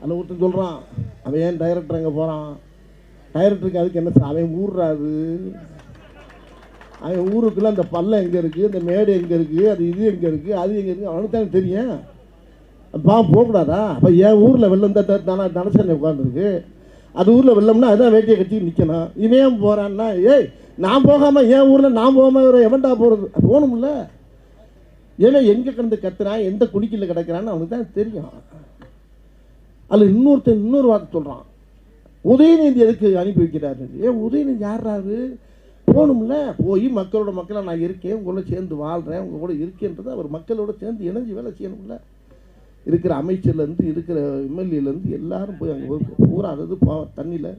அந்த ஒருத்தன் சொல்கிறான் அவன் ஏன் டைரக்டர் அங்கே போகிறான் டைரக்டருக்கு அதுக்கு என்ன சார் அவன் ஊர்றாது அவன் ஊருக்குள்ள அந்த பள்ளம் எங்கே இருக்குது அந்த மேடு எங்கே இருக்குது அது இது எங்கே இருக்குது அது எங்கே இருக்குது அவனுக்கு தானே தெரியும். பா போகக்கூடாதா? அப்போ என் ஊரில் வெள்ளம் தான்? தானே தனசனை உட்காந்துருக்கு அது ஊரில் வெள்ளம்னா அதான் வேட்டியை கட்டி நிற்கணும் இவன் ஏன் போகிறான்னா ஏய் நான் போகாமல் என் ஊரில் நான் போகாமல் எவன்டா போகிறது போகணும்ல. ஏன்னா எங்கே கிடந்து கத்துறான்? எந்த குடிக்கல கிடக்கிறான்னு அவனுக்கு தான் தெரியும். அதில் இன்னொருத்தன் இன்னொரு வார்த்தை சொல்கிறான் உதயநிதி எதுக்கு அனுப்பி வைக்கிறாரு? ஏன் உதயநிதி யாராரு போகணும்ல? போய் மக்களோட மக்களாக நான் இருக்கேன் உங்களோட சேர்ந்து வாழ்கிறேன் உங்கள் கூட இருக்கேன்றது அவர் மக்களோட சேர்ந்து இணைஞ்சு வேலை செய்யணும்ல. இருக்கிற அமைச்சர்லேருந்து இருக்கிற எம்எல்ஏலேருந்து எல்லாரும் போய் அங்கே போய் பூரா அதாவது போ தண்ணியில்.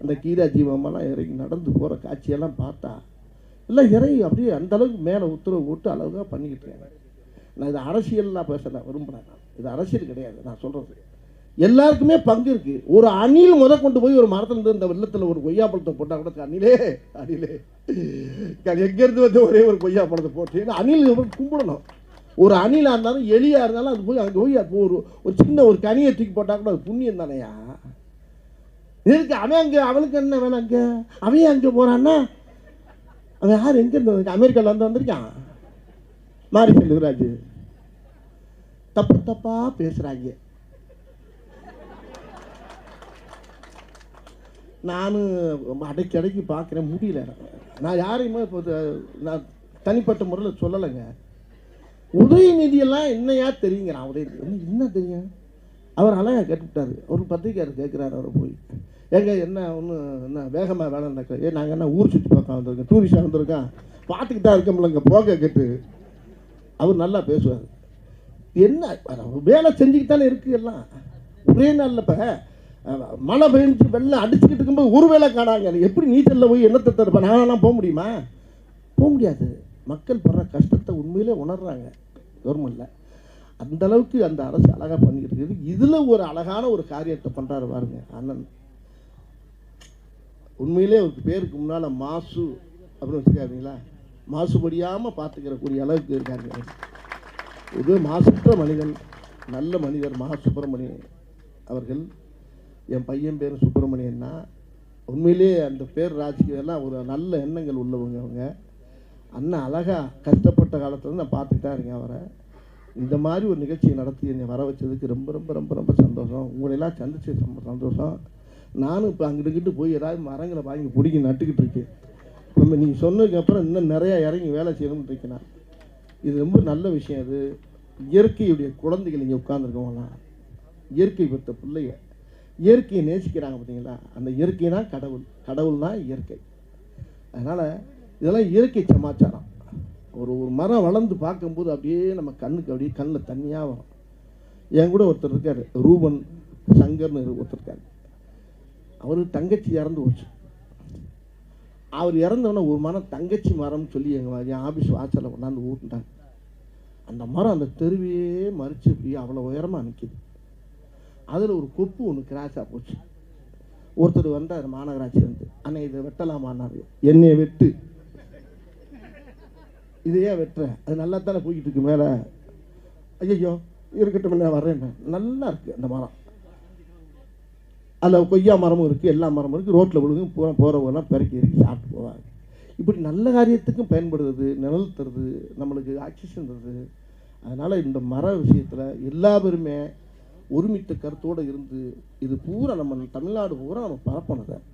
அந்த கீரா ஜீவமெல்லாம் இறங்கி நடந்து போகிற காட்சியெல்லாம் பார்த்தா எல்லாம் இறங்கி அப்படியே அந்த அளவுக்கு மேலே உத்தரவு போட்டு அளவுக்காக பண்ணிக்கிட்டு இருக்காங்க. நான் இது அரசியல்லாம் பேசலை விரும்புகிறேன் நான். இது அரசியல் கிடையாது நான் சொல்கிறது எல்லாருக்குமே பங்கு இருக்கு. ஒரு அணில் முத கொண்டு போய் ஒரு மரத்துல இருந்து இந்த வெள்ளத்தில் ஒரு கொய்யா பழத்தை போட்டால் கூட அணிலே அணிலே. எங்கேருந்து வந்து ஒரே ஒரு கொய்யா பழத்தை போட்டு ஏன்னா அணில் கும்பிடணும். ஒரு அணிலாக இருந்தாலும் எலியாக இருந்தாலும் அது போய் அங்கே போய் அது ஒரு ஒரு சின்ன ஒரு கனியை தூக்கி போட்டால் கூட அது புண்ணியம் தானையா? இருக்கு அவன் அங்கே அவனுக்கு என்ன வேணும் அங்கே? அவன் அங்கே போகிறான்னா அவன் யார்? எங்கே இருந்து அமெரிக்காவில் வந்து வந்திருக்கான். மாரி செல்வராஜ் தப்பு தப்பாக பேசுகிறாங்க நானும் அடைக்கி அடைக்கி பார்க்குறேன் முடியல. நான் யாரையுமே இப்போ நான் தனிப்பட்ட முறையில் சொல்லலைங்க. உதயநிதியெல்லாம் என்னையா தெரியுங்கிறான் உதயநிதி என்ன தெரியும் அவர் அழகாக கேட்டுவிட்டார். ஒரு பத்திரிக்கையார் கேட்குறாரு அவரை போய். ஏங்க என்ன ஒன்று என்ன வேகமாக வேலை நடக்க ஏ நாங்கள் என்ன ஊர் சுற்றி பார்க்க வந்திருக்கோம் டூரிஸ்டாக வந்திருக்கோம். பார்த்துக்கிட்டா இருக்கோம்லங்க போக கேட்டு. அவர் நல்லா பேசுவார். என்ன வேலை செஞ்சுக்கிட்டு இருக்கு எல்லாம். ஒரே நாளில் இப்போ மழை பெஞ்சு வெள்ளம் அடிச்சுக்கிட்டு இருக்கும்போது ஒரு வேலை காணாங்க. எப்படி நீச்சலில் போய் என்னத்தை தருப்பேன் நானெல்லாம் போக முடியுமா? போக முடியாது. மக்கள் படுற கஷ்டத்தை உண்மையிலே உணர்றாங்க. கவர்மெண்ட்டில் அந்த அளவுக்கு அந்த அரசு அழகாக பண்ணிக்கிட்டு இருக்குது. இதில் ஒரு அழகான ஒரு காரியத்தை பண்ணுறாரு பாருங்க அண்ணன். உண்மையிலே அவருக்கு பேருக்கு முன்னால் மாசு அப்படின்னு வச்சுருக்காருங்களா? மாசுபடியாமல் பார்த்துக்கிறக்கூடிய அளவுக்கு இருக்காருங்க இது மாசற்ற மனிதன் நல்ல மனிதர் மகா சுப்பிரமணியன் அவர்கள். என் பையன் பேர் சுப்பிரமணியன்னா உண்மையிலே அந்த பேர் ராஜ்கியெல்லாம் ஒரு நல்ல எண்ணங்கள் உள்ளவங்க அவங்க. அண்ணன் அழகா கஷ்டப்பட்ட காலத்தில் நான் பார்த்துக்கிட்டா இருக்கேன் அவரை. இந்த மாதிரி ஒரு நிகழ்ச்சியை நடத்தி என்னை வர வச்சதுக்கு ரொம்ப ரொம்ப ரொம்ப ரொம்ப சந்தோஷம். உங்களையெல்லாம் சந்திச்சு ரொம்ப சந்தோஷம். நானும் இப்போ அங்கிட்டு போய் ஏதாவது மரங்களை வாங்கி பிடிக்கி நட்டுக்கிட்டு இருக்கேன். நம்ம நீங்கள் சொன்னதுக்கு அப்புறம் இன்னும் நிறையா இறங்கி வேலை செய்யணும்னு இருக்கேன் இது ரொம்ப நல்ல விஷயம் அது. இயற்கையுடைய குழந்தைகள் இங்கே உட்காந்துருக்கவங்களாம் இயற்கை பெற்ற பிள்ளைங்க இயற்கையை நேசிக்கிறாங்க பார்த்தீங்களா? அந்த இயற்கை தான் கடவுள். கடவுள் தான் இயற்கை. அதனால் இதெல்லாம் இயற்கை சமாச்சாரம். ஒரு ஒரு மரம் வளர்ந்து பார்க்கும்போது அப்படியே நம்ம கண்ணுக்கு அப்படியே கண்ணில் தண்ணியாக வரும். என் கூட ஒருத்தர் இருக்கார். ரூபன் சங்கர்னு ஒருத்தர் இருக்கார். அவர் தங்கச்சி இறந்து போச்சு. அவர் இறந்தவொடனே ஒரு மரம் தங்கச்சி மரம்னு சொல்லி எங்கள் என் ஆஃபீஸ் வாசலில் கொண்டாந்து ஊட்டிட்டாங்க அந்த மரம் அந்த தெருவையே மறிச்சு அப்படியே அவ்வளோ உயரமாக நிற்கிது அதில் ஒரு கொப்பு ஒன்று கிராஸாக போச்சு. ஒருத்தர் வந்தார் மாநகராட்சி வந்து அண்ணே இதை வெட்டலாமான்னாரு என்னைய வெட்டு. இது ஏன் அது நல்லா தானே போய்கிட்டு இருக்கு மேலே. ஐயோ இருக்கட்டும் நான் வர்றேன். நல்லா இருக்குது அந்த மரம். அதில் கொய்யா மரமும் இருக்குது எல்லா மரமும் இருக்குது ரோட்டில் விழுகும் பூரா போகிறவங்கலாம் பெருக்கி இறக்கி சாப்பிட்டு போவாங்க. இப்படி நல்ல காரியத்துக்கும் பயன்படுது நிழல் தருது நம்மளுக்கு ஆக்சிஜன் தருது. அதனால் இந்த மர விஷயத்தில் எல்லா பேருமே ஒருமித்த கருத்தோடு இருந்து இது பூரா நம்ம தமிழ்நாடு பூரா நம்ம பரப்பணும்